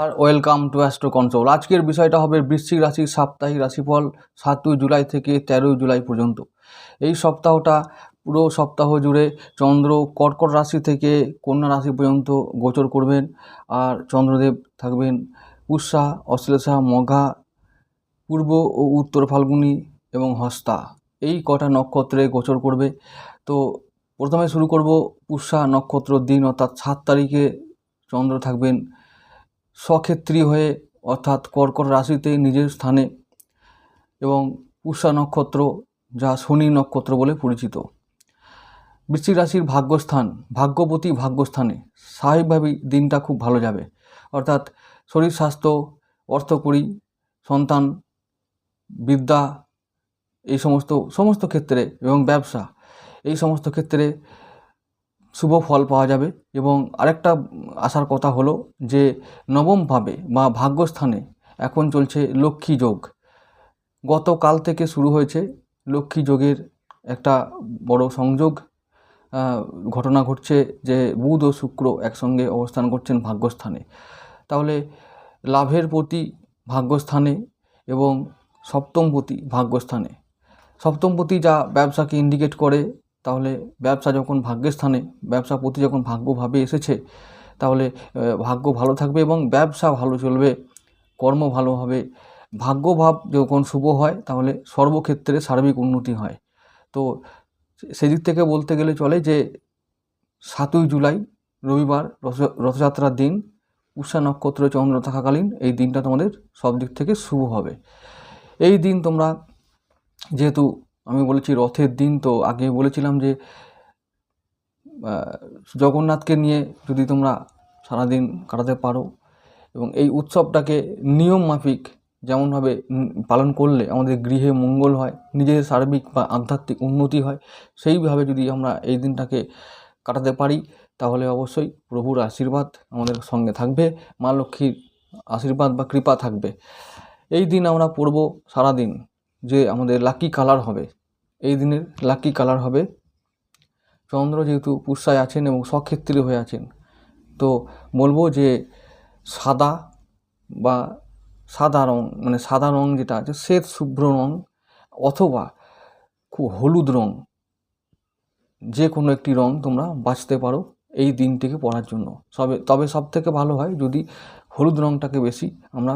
R welcome to astro control. আজকের বিষয়টা হবে বৃশ্চিক রাশির সাপ্তাহিক রাশিফল সাতই জুলাই থেকে তেরোই জুলাই পর্যন্ত। এই সপ্তাহটা পুরো সপ্তাহ জুড়ে চন্দ্র কর্কট রাশি থেকে কন্যা রাশি পর্যন্ত গোচর করবেন। আর চন্দ্রদেব থাকবেন পুষ্যা অশ্লেষা, মঘা, পূর্ব ও উত্তর ফাল্গুনি এবং হস্তা। এই কটা নক্ষত্রে গোচর করবে। তো প্রথমে শুরু করব পুষ্যা নক্ষত্র দিন, অর্থাৎ সাত তারিখে চন্দ্র থাকবেন স্বক্ষেত্রী হয়ে, অর্থাৎ কর্কট রাশিতে নিজের স্থানে। এবং পুষ্যা নক্ষত্র, যা শনি নক্ষত্র বলে পরিচিত। বৃশ্চিক রাশির ভাগ্যস্থান, ভাগ্যপতি ভাগ্যস্থানে। স্বাভাবিকভাবেই দিনটা খুব ভালো যাবে। অর্থাৎ শরীর, স্বাস্থ্য, অর্থকরী, সন্তান, বিদ্যা, এই সমস্ত সমস্ত ক্ষেত্রে এবং ব্যবসা, এই সমস্ত ক্ষেত্রে শুভ ফল পাওয়া যাবে। এবং আরেকটা আসার কথা হলো যে, নবমভাবে বা ভাগ্যস্থানে এখন চলছে লক্ষ্মী যোগ। গতকাল থেকে শুরু হয়েছে লক্ষ্মী যোগের একটা বড় সংযোগ। ঘটনা ঘটছে যে বুধ ও শুক্র একসঙ্গে অবস্থান করছেন ভাগ্যস্থানে। তাহলে লাভের প্রতি ভাগ্যস্থানে এবং সপ্তমপতি ভাগ্যস্থানে। সপ্তমপতি যা ব্যবসাকে ইন্ডিকেট করে, তাহলে ব্যবসা যখন ভাগ্যের স্থানে ব্যবসা প্রতি যখন ভাগ্যভাবে এসেছে, তাহলে ভাগ্য ভালো থাকবে এবং ব্যবসা ভালো চলবে, কর্ম ভালো হবে। ভাগ্যভাব যখন শুভ হয়, তাহলে সর্বক্ষেত্রে সার্বিক উন্নতি হয়। তো সেদিক থেকে বলতে গেলে চলে যে সাতই জুলাই, রবিবার, রথ- রথযাত্রার দিন, উষা নক্ষত্র চন্দ্র থাকাকালীন এই দিনটা তোমাদের সব দিক থেকে শুভ হবে। এই দিন তোমরা, যেহেতু আমি বলেছি রথের দিন, তো আগে বলেছিলাম যে জগন্নাথকে নিয়ে যদি তোমরা সারাদিন কাটাতে পারো এবং এই উৎসবটাকে নিয়ম মাফিক যেমনভাবে পালন করলে আমাদের গৃহে মঙ্গল হয়, নিজের সার্বিক বা আধ্যাত্মিক উন্নতি হয়, সেইভাবে যদি আমরা এই দিনটাকে কাটাতে পারি, তাহলে অবশ্যই প্রভুর আশীর্বাদ আমাদের সঙ্গে থাকবে, মা লক্ষ্মীর আশীর্বাদ বা কৃপা থাকবে। এই দিন আমরা পড়ব সারাদিন যে আমাদের লাকি কালার হবে। এই দিনের লাকি কালার হবে। চন্দ্র যেহেতু পুষ্যায় আছেন এবং স্বক্ষেত্রী হয়ে আছেন, তো বলব যে সাদা বা সাদা রং মানে সাদা রং যেটা আছে, শ্বেত শুভ্র রং অথবা খুব হলুদ রং যে কোনো একটি রং তোমরা বাছতে পারো এই দিনটিকে পড়ার জন্য। সবে, তবে সব থেকে ভালো হয় যদি হলুদ রংটাকে বেশি আমরা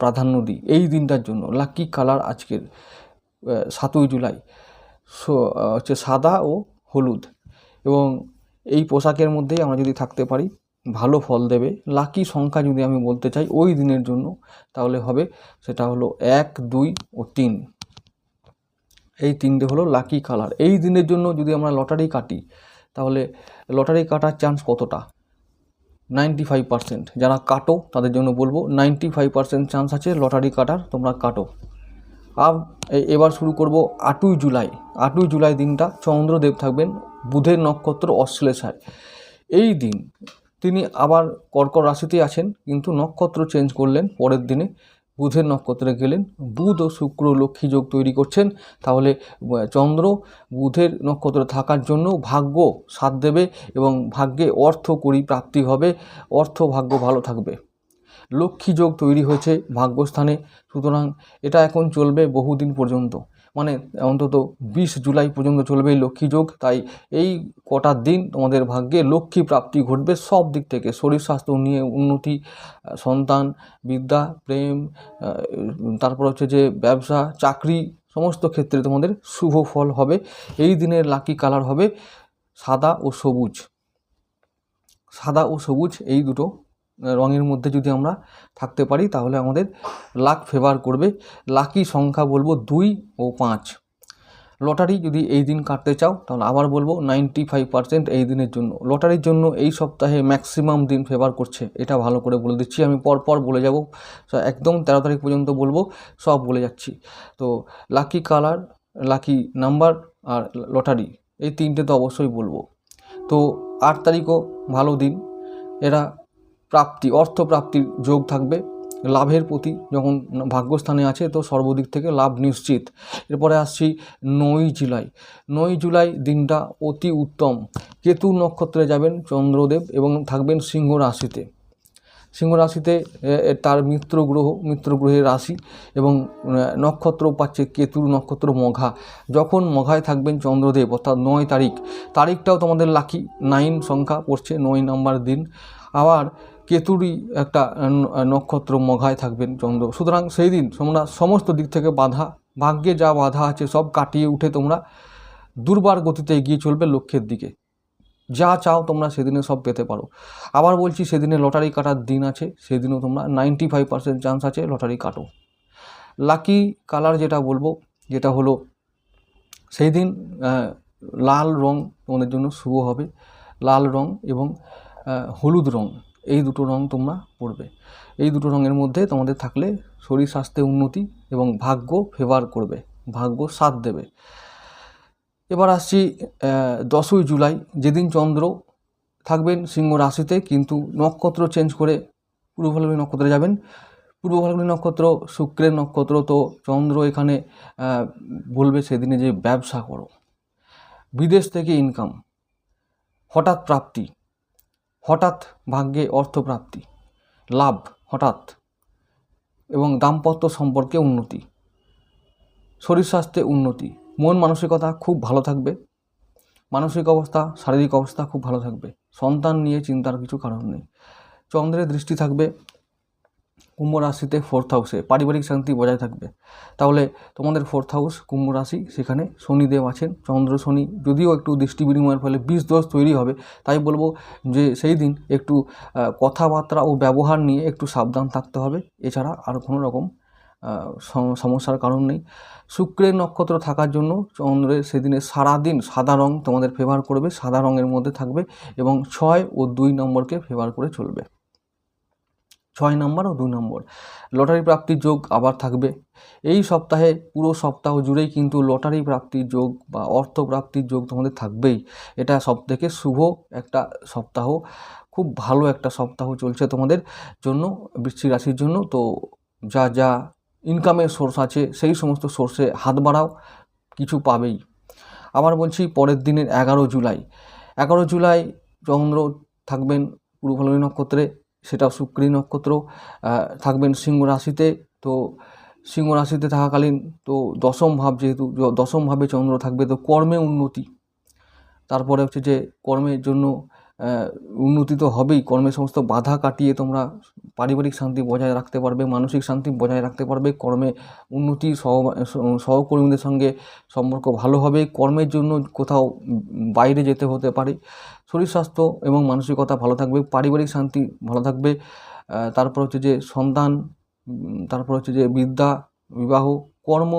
প্রাধান্য দিই এই দিনটার জন্য। লাকি কালার আজকের সাতই জুলাই। হচ্ছে সাদা ও হলুদ। এবং এই পোশাকের মধ্যেই আমরা যদি থাকতে পারি ভালো ফল দেবে। লাকি সংখ্যা যদি আমি বলতে চাই ওই দিনের জন্য, তাহলে হবে সেটা হলো এক, দুই ও তিন। এই তিনটে হলো লাকি কালার এই দিনের জন্য যদি আমরা লটারি কাটি, তাহলে লটারি কাটার চান্স কতটা? নাইনটি ফাইভ পার্সেন্ট যারা কাটো, তাদের জন্য বলব নাইনটি ফাইভ পার্সেন্ট চান্স আছে লটারি কাটার, তোমরা কাটো। এ- এবার শুরু করব আটই জুলাই। আটই জুলাই দিনটা চন্দ্রদেব থাকবেন, বুধের নক্ষত্র অশ্লেষায়। এই দিন তিনি আবার কর্কট রাশিতেই আছেন, কিন্তু নক্ষত্র চেঞ্জ করলেন পরের দিনে। বুধের নক্ষত্রে গেলেন, বুধ ও শুক্র লক্ষ্মী যোগ তৈরি করছেন। তাহলে চন্দ্র বুধের নক্ষত্রে থাকার জন্য ভাগ্য সাথ দেবে এবং ভাগ্যে অর্থ করি প্রাপ্তি হবে, অর্থ ভাগ্য ভালো থাকবে। লক্ষ্মী যোগ তৈরি হয়েছে ভাগ্যস্থানে, সুতরাং এটা এখন চলবে বহুদিন পর্যন্ত। মানে অন্তত বিশ জুলাই পর্যন্ত চলবে এই লক্ষ্মী যোগ। তাই এই কটা দিন তোমাদের ভাগ্যে লক্ষ্মী প্রাপ্তি ঘটবে সব দিক থেকে। শরীর স্বাস্থ্য নিয়ে উন্নতি সন্তান, বিদ্যা, প্রেম তারপর হচ্ছে যে ব্যবসা, চাকরি, সমস্ত ক্ষেত্রে তোমাদের শুভ ফল হবে। এই দিনের লাকি কালার হবে সাদা ও সবুজ। সাদা ও সবুজ এই দুটো রঙের মধ্যে যদি আমরা থাকতে পারি, তাহলে আমাদের লাক ফেভার করবে। লাকি সংখ্যা বলব দুই ও পাঁচ। লটারি যদি এই দিন কাটতে চাও, তাহলে আবার বলব নাইনটি ফাইভ পার্সেন্ট এই দিনের জন্য। লটারির জন্য এই সপ্তাহে ম্যাক্সিমাম দিন ফেভার করছে, এটা ভালো করে বলে দিচ্ছি। আমি পর পর বলে যাব। একদম তেরো তারিখ পর্যন্ত বলব, সব বলে যাচ্ছি। তো লাকি কালার, লাকি নাম্বার আর লটারি, এই তিনটে তো অবশ্যই বলব। তো আট তারিখও ভালো দিন। এরা প্রাপ্তি অর্থ প্রাপ্তির যোগ থাকবে। লাভের প্রতি যখন ভাগ্যস্থানে আছে, তো সর্বদিক থেকে লাভ নিশ্চিত। এরপরে আসছি নয় জুলাই। নয় জুলাই দিনটা অতি উত্তম। কেতু নক্ষত্রে যাবেন চন্দ্রদেব এবং থাকবেন সিংহ রাশিতে। সিংহ রাশিতে তার মিত্র গ্রহ, মিত্র গ্রহের রাশি এবং নক্ষত্র পাচ্ছে কেতুর নক্ষত্র মঘা। যখন মঘায় থাকবেন চন্দ্রদেব, অর্থাৎ নয় তারিখ, তারিখটাও তোমাদের লাকি। নাইন সংখ্যা পড়ছে, নয় নাম্বার দিন। আবার কেতুরই একটা নক্ষত্র মঘায় থাকবেন চন্দ্র। সুতরাং সেই দিন তোমরা সমস্ত দিক থেকে বাধা, ভাগ্যে যা বাধা আছে সব কাটিয়ে উঠে তোমরা দুর্বার গতিতে এগিয়ে চলবে লক্ষ্যের দিকে। যা চাও তোমরা সেদিনে সব পেতে পারো। আবার বলছি, সেদিনে লটারি কাটার দিন আছে, সেদিনও তোমরা নাইনটি ফাইভ পার্সেন্ট চান্স আছে লটারি কাটো। লাকি কালার যেটা বলব, যেটা হলো সেই দিন লাল রং তোমাদের জন্য শুভ হবে। লাল রং এবং হলুদ রং। এই দুটো রং তোমরা পড়বে। এই দুটো রঙের মধ্যে তোমাদের থাকলে শরীর স্বাস্থ্যে উন্নতি এবং ভাগ্য ফেভার করবে, ভাগ্য সাথ দেবে। এবার আসছি দশই জুলাই। যেদিন চন্দ্র থাকবেন সিংহ রাশিতে, কিন্তু নক্ষত্র চেঞ্জ করে পূর্ব ফাল্গুনী নক্ষত্রে যাবেন। পূর্ব ফাল্গুনী নক্ষত্র, শুক্রের নক্ষত্র তো চন্দ্র এখানে বলবে সেদিনে যে ব্যবসা করো। বিদেশ থেকে ইনকাম হঠাৎ প্রাপ্তি। হঠাৎ ভাগ্যে অর্থপ্রাপ্তি, লাভ হঠাৎ, এবং দাম্পত্য সম্পর্কে উন্নতি, শরীর স্বাস্থ্যে উন্নতি, মন মানসিকতা খুব ভালো থাকবে, মানসিক অবস্থা, শারীরিক অবস্থা খুব ভালো থাকবে, সন্তান নিয়ে চিন্তার কিছু কারণ নেই, চন্দ্রের দৃষ্টি থাকবে কুম্ভ রাশিতে ফোর্থ হাউসে পারিবারিক শান্তি বজায় থাকবে। তাহলে তোমাদের ফোর্থ হাউস কুম্ভ রাশি, সেখানে শনিদেব আছেন, চন্দ্র শনি, যদিও একটু দৃষ্টি বিনিময়ের ফলে বিষ দোষ তৈরি হবে। তাই বলব যে সেই দিন একটু কথাবার্তা ও ব্যবহার নিয়ে একটু সাবধান থাকতে হবে। এছাড়া আর কোনো রকম সমস্যার কারণ নেই। শুক্রের নক্ষত্র থাকার জন্য চন্দ্রের সেদিনে সারাদিন সাদা রং তোমাদের ফেভার করবে, সাদা রঙের মধ্যে থাকবে এবং ছয় ও দুই নম্বরকে ফেভার করে চলবে। ছয় নম্বর ও দুই নম্বর। লটারি প্রাপ্তির যোগ আবার থাকবে। এই সপ্তাহে পুরো সপ্তাহ জুড়েই কিন্তু লটারি প্রাপ্তির যোগ বা অর্থ প্রাপ্তির যোগ তোমাদের থাকবেই। এটা সব থেকে শুভ একটা সপ্তাহ। খুব ভালো একটা সপ্তাহ চলছে তোমাদের জন্য, বৃশ্চিক রাশির জন্য। তো যা যা ইনকামের সোর্স আছে, সেই সমস্ত সোর্সে হাত বাড়াও, কিছু পাবেই। আবার বলছি, পরের দিনের এগারো জুলাই। এগারো জুলাই চন্দ্র থাকবেন পূর্ব ফাল্গুনী নক্ষত্রে সেটা শুক্রী নক্ষত্র থাকবেন সিংহ রাশিতে। তো সিংহ রাশিতে থাকাকালীন তো দশম ভাব যেহেতু, দশম ভাবে চন্দ্র থাকবে, তো কর্মে উন্নতি। তারপরে হচ্ছে যে কর্মের জন্য উন্নতি তো হবেই। কর্মের সমস্ত বাধা কাটিয়ে তোমরা পারিবারিক শান্তি বজায় রাখতে পারবে, মানসিক শান্তি বজায় রাখতে পারবে। কর্মে উন্নতি সহ, সহকর্মীদের সঙ্গে সম্পর্ক ভালো হবে। কর্মের জন্য কোথাও বাইরে যেতে হতে পারে। শরীর স্বাস্থ্য এবং মানসিকতা ভালো থাকবে, পারিবারিক শান্তি ভালো থাকবে। তারপর হচ্ছে যে সন্তান তারপর হচ্ছে যে বিদ্যা বিবাহ, কর্ম,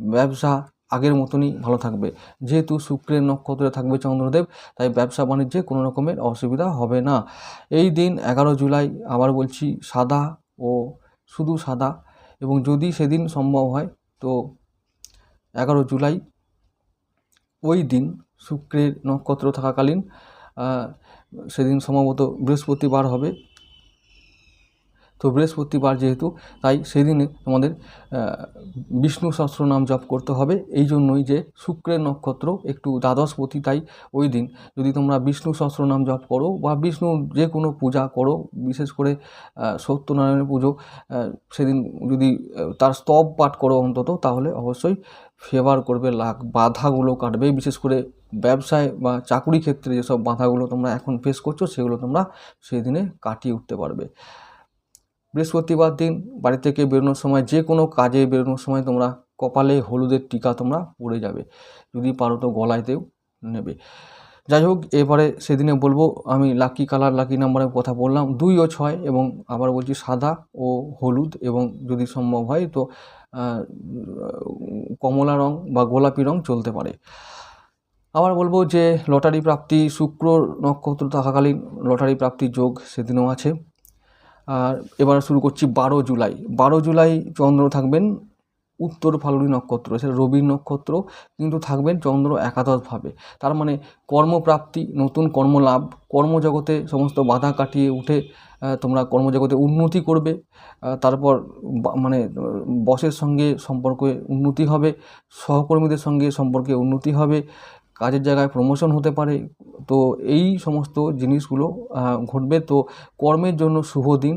ব্যবসা আগের মতনই ভালো থাকবে। যেহেতু শুক্রের নক্ষত্রে থাকবে চন্দ্রদেব, তাই ব্যবসা বাণিজ্যে কোনো রকমের অসুবিধা হবে না। এই দিন এগারো জুলাই আবার বলছি সাদা ও শুধু সাদা। এবং যদি সেদিন সম্ভব হয়, তো এগারো জুলাই ওই দিন শুক্রের নক্ষত্র থাকাকালীন সেদিন সম্ভবত বৃহস্পতিবার হবে। তো বৃহস্পতিবার যেহেতু তাই সেদিনে তোমাদের আহ, বিষ্ণু সহস্রনাম জপ করতে হবে। এই জন্যই যে শুক্রের নক্ষত্র একটু দ্বাদশপতি তাই ওই দিন যদি তোমরা বিষ্ণু সহস্রনাম জপ করো বা বিষ্ণুর যে কোনো পূজা করো বিশেষ করে সত্যনারায়ণের পুজো সেদিন যদি তার স্তব পাঠ করো অন্তত তাহলে অবশ্যই ফেভার করবে লাখ বাধাগুলো কাটবে। বিশেষ করে ব্যবসায় বা চাকুরি ক্ষেত্রে যেসব বাধাগুলো তোমরা এখন ফেস করছ সেগুলো তোমরা সেই দিনে কাটিয়ে উঠতে পারবে। বৃহস্পতিবার দিন বাড়ি থেকে বেরোনোর সময় যে কোনো কাজে বেরোনোর সময় তোমরা কপালে হলুদের টিকা তোমরা পড়ে যাবে। যদি পারো তো গলায়তেও নেবে। যাই হোক, এবারে সেদিনে বলব, আমি লাকি কালার লাকি নাম্বারের কথা বললাম। দুই ও ছয় এবং আবার বলছি সাদা ও হলুদ এবং যদি সম্ভব হয় তো কমলা রং বা গোলাপি রং চলতে পারে। আবার বলব যে লটারি প্রাপ্তি শুক্র নক্ষত্র থাকাকালীন লটারি প্রাপ্তির যোগ সেদিনও আছে। আর এবার শুরু করছি বারো জুলাই। বারো জুলাই চন্দ্র থাকবেন উত্তর ফাল্গুনী নক্ষত্র, সেটা রবির নক্ষত্র, কিন্তু থাকবেন চন্দ্র একাদশভাবে। তার মানে কর্মপ্রাপ্তি, নতুন কর্মলাভ, কর্মজগতে সমস্ত বাধা কাটিয়ে উঠে তোমরা কর্মজগতে উন্নতি করবে তারপর মানে বসের সঙ্গে সম্পর্কে উন্নতি হবে, সহকর্মীদের সঙ্গে সম্পর্কে উন্নতি হবে কাজের জায়গায় প্রমোশন হতে পারে। তো এই সমস্ত জিনিসগুলো ঘটবে। তো কর্মের জন্য শুভ দিন।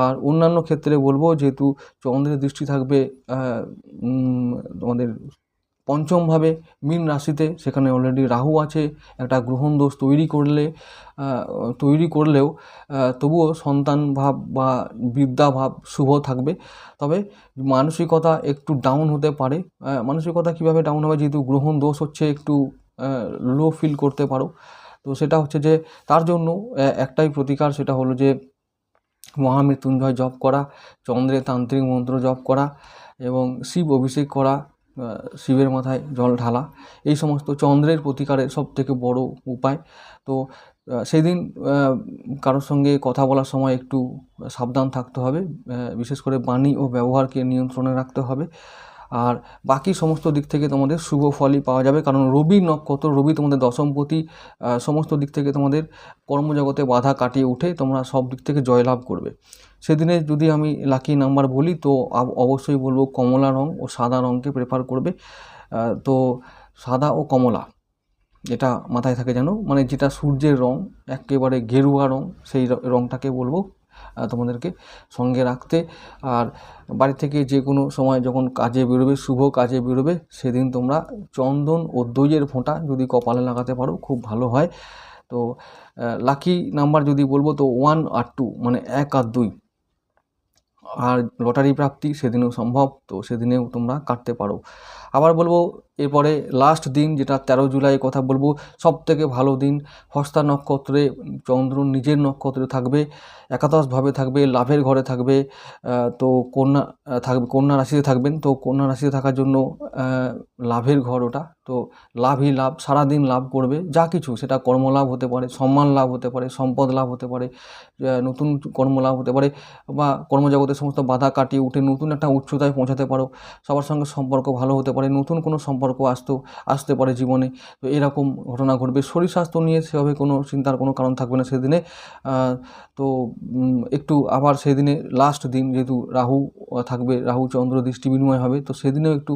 আর অন্যান্য ক্ষেত্রে বলব, যেহেতু চন্দ্রের দৃষ্টি থাকবে তোমাদের পঞ্চমভাবে মীন রাশিতে, সেখানে অলরেডি রাহু আছে, একটা গ্রহণ দোষ তৈরি করলে তৈরি করলেও তবুও সন্তান ভাব বা বিদ্যা ভাব শুভ থাকবে। তবে মানসিকতা একটু ডাউন হতে পারে। মানসিকতা কীভাবে ডাউন হবে? যেহেতু গ্রহণ দোষ হচ্ছে, একটু লো ফিল করতে পারো। তো সেটা হচ্ছে যে, তার জন্য একটাই প্রতিকার সেটা হলো যে, মহামৃত্যুঞ্জয় জপ করা, চন্দ্রের তান্ত্রিক মন্ত্র জপ করা এবং শিব অভিষেক করা শিবের মাথায় জল ঢালা। এই সমস্ত চন্দ্রের প্রতিকারের সব থেকে বড় উপায়। তো সেদিন কারোর সঙ্গে কথা বলার সময় একটু সাবধান থাকতে হবে। বিশেষ করে বাণী ও ব্যবহারকে নিয়ন্ত্রণে রাখতে হবে। আর বাকি সমস্ত দিক থেকে তোমাদের শুভ ফলই পাওয়া যাবে। কারণ রবি নক্ষত্র, রবি তোমাদের দশমপতি সমস্ত দিক থেকে তোমাদের কর্মজগতে বাধা কাটিয়ে উঠে তোমরা সব দিক থেকে জয়লাভ করবে। সেদিনে যদি আমি লাকি নাম্বার বলি, তো অবশ্যই বলব কমলা রং ও সাদা রঙকে প্রেফার করবে। তো সাদা ও কমলা, এটা মাথায় থাকে যেন মানে যেটা সূর্যের রং, একেবারে গেরুয়া রং, সেই রংটাকে বলব। তোমাদেরকে সঙ্গে রাখতে। আর বাড়ি থেকে যে কোনো সময় যখন কাজে বেরোবে, শুভ কাজে বেরোবে, সেদিন তোমরা চন্দন ও দইয়ের ফোঁটা যদি কপালে লাগাতে পারো, খুব ভালো হয়। তো লাকি নাম্বার যদি বলব তো ওয়ান আর টু মানে এক আর দুই। আর লটারি প্রাপ্তি সেদিনেও সম্ভব, তো সেদিনেও তোমরা কাটতে পারো। আবার বলব এরপরে লাস্ট দিন যেটা তেরো জুলাই কথা বলব সব থেকে ভালো দিন হস্তা নক্ষত্রে, চন্দ্র নিজের নক্ষত্রে থাকবে, একাদশভাবে থাকবে, লাভের ঘরে থাকবে তো কন্যা থাকবে, কন্যা রাশিতে থাকবেন, তো কন্যা রাশিতে থাকার জন্য লাভের ঘর ওটা, তো লাভই লাভ, সারাদিন লাভ করবে, যা কিছু, সেটা কর্মলাভ হতে পারে, সম্মান লাভ হতে পারে, সম্পদ লাভ হতে পারে নতুন কর্মলাভ হতে পারে, বা কর্মজগতের সমস্ত বাধা কাটিয়ে উঠে নতুন একটা উচ্চতায় পৌঁছাতে পারো, সবার সঙ্গে সম্পর্ক ভালো হতে পারে, নতুন কোনো সম্পর্ক আসতেও আসতে পারে জীবনে। তো এরকম ঘটনা ঘটবে। শরীর স্বাস্থ্য নিয়ে সেভাবে কোনো চিন্তার কোনো কারণ থাকবে না সেদিনে। তো একটু আবার সেদিনে লাস্ট দিন যেহেতু রাহু থাকবে, রাহু, চন্দ্র দৃষ্টি বিনিময় হবে, তো সেদিনেও একটু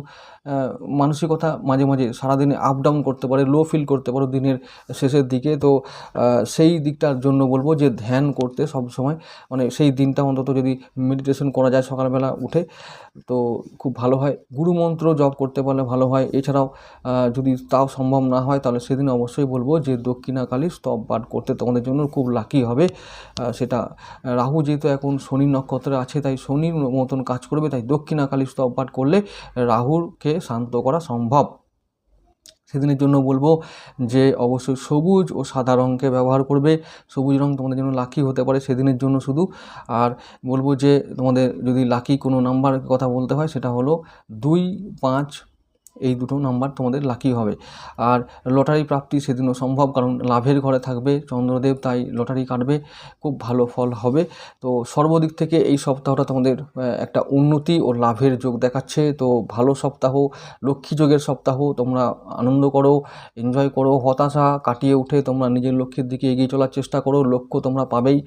মানসিকতা মাঝে মাঝে সারাদিনে আপ ডাউন করতে পারে লো ফিল করতে পারো দিনের শেষের দিকে। তো সেই দিকটার জন্য বলব যে ধ্যান করতে সব সময়। মানে সেই দিনটা অন্তত যদি মেডিটেশন করা যায় সকালবেলা উঠে, তো খুব ভালো হয়। গুরু মন্ত্র জপ করতে পারলে ভালো হয়। এছাড়াও যদি তাও সম্ভব না হয়, তাহলে সেদিন অবশ্যই বলব যে দক্ষিণাকালী স্তব পাঠ করতে তোমাদের জন্য খুব লাকি হবে। সেটা, রাহু যেহেতু এখন শনি নক্ষত্রে আছে, তাই শনির মতন কাজ করবে, তাই দক্ষিণাকালী স্তব পাঠ করলে রাহুরকে শান্ত করা সম্ভব। সেদিনের জন্য বলব যে অবশ্যই সবুজ ও সাদা রঙকে ব্যবহার করবে। সবুজ রং তোমাদের জন্য লাকি হতে পারে সেদিনের জন্য শুধু। আর বলব যে তোমাদের যদি লাকি কোনো নাম্বার কথা বলতে হয়, সেটা হলো দুই পাঁচ এই দুটো নাম্বার তোমাদের লাকি হবে। আর লটারি প্রাপ্তি সেদিনও সম্ভব, কারণ লাভের ঘরে থাকবে, চন্দ্রদেব তাই লটারি কাটবে, খুব ভালো ফল হবে। তো সর্বদিক থেকে এই সপ্তাহটা তোমাদের একটা উন্নতি ও লাভের যোগ দেখাচ্ছে। তো ভালো সপ্তাহ, লক্ষ্মী যোগের সপ্তাহ, তোমরা আনন্দ করো এনজয় করো, হতাশা কাটিয়ে উঠে তোমরা নিজের লক্ষ্যের দিকে এগিয়ে চলার চেষ্টা করো, লক্ষ্য তোমরা পাবেই।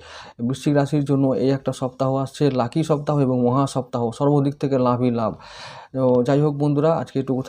বৃশ্চিক রাশির জন্য এই একটা সপ্তাহ আসছে লাকি সপ্তাহ এবং মহা সপ্তাহ, সর্বদিক থেকে লাভই লাভ। যাই হোক বন্ধুরা আজকে একটু থাক।